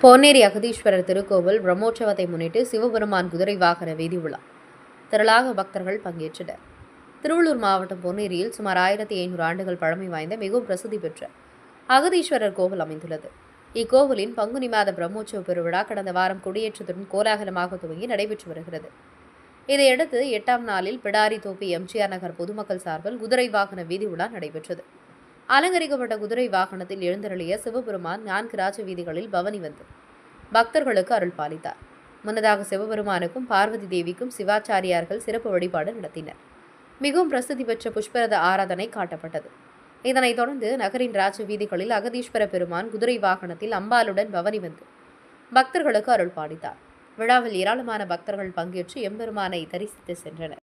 பொன்னேரி அகதீஸ்வரர் திருக்கோவில் பிரம்மோற்சவத்தை முன்னிட்டு சிவபெருமான் குதிரை வாகன வீதி உலா. திரளாக பக்தர்கள் பங்கேற்றனர். திருவள்ளூர் மாவட்டம் பொன்னேரியில் சுமார் ஆயிரத்தி ஐநூறு ஆண்டுகள் பழமை வாய்ந்த மிகவும் பிரசித்தி பெற்ற அகதீஸ்வரர் கோவில் அமைந்துள்ளது. இக்கோவிலின் பங்குனி மாத பிரம்மோற்சவ பெருவிழா கடந்த வாரம் கொடியேற்றத்துடன் கோலாகலமாக துவங்கி நடைபெற்று வருகிறது. இதையடுத்து எட்டாம் நாளில் பிடாரி தோப்பி எம்ஜிஆர் நகர் பொதுமக்கள் சார்பில் குதிரை வாகன வீதி உலா நடைபெற்றது. அலங்கரிக்கப்பட்ட குதிரை வாகனத்தில் எழுந்தருளிய சிவபெருமான் நான்கு ராஜ வீதிகளில் பவனி வந்து பக்தர்களுக்கு அருள் பாலித்தார். முன்னதாக சிவபெருமானுக்கும் பார்வதி தேவிக்கும் சிவாச்சாரியார்கள் சிறப்பு வழிபாடு நடத்தினர். மிகவும் பிரசித்தி பெற்ற புஷ்பரத ஆராதனை காட்டப்பட்டது. இதனைத் தொடர்ந்து நகரின் ராஜ வீதிகளில் அகதீஸ்வர பெருமான் குதிரை வாகனத்தில் அம்பாளுடன் பவனி வந்து பக்தர்களுக்கு அருள் பாலித்தார். விழாவில் ஏராளமான பக்தர்கள் பங்கேற்று எம்பெருமானை தரிசித்து சென்றனர்.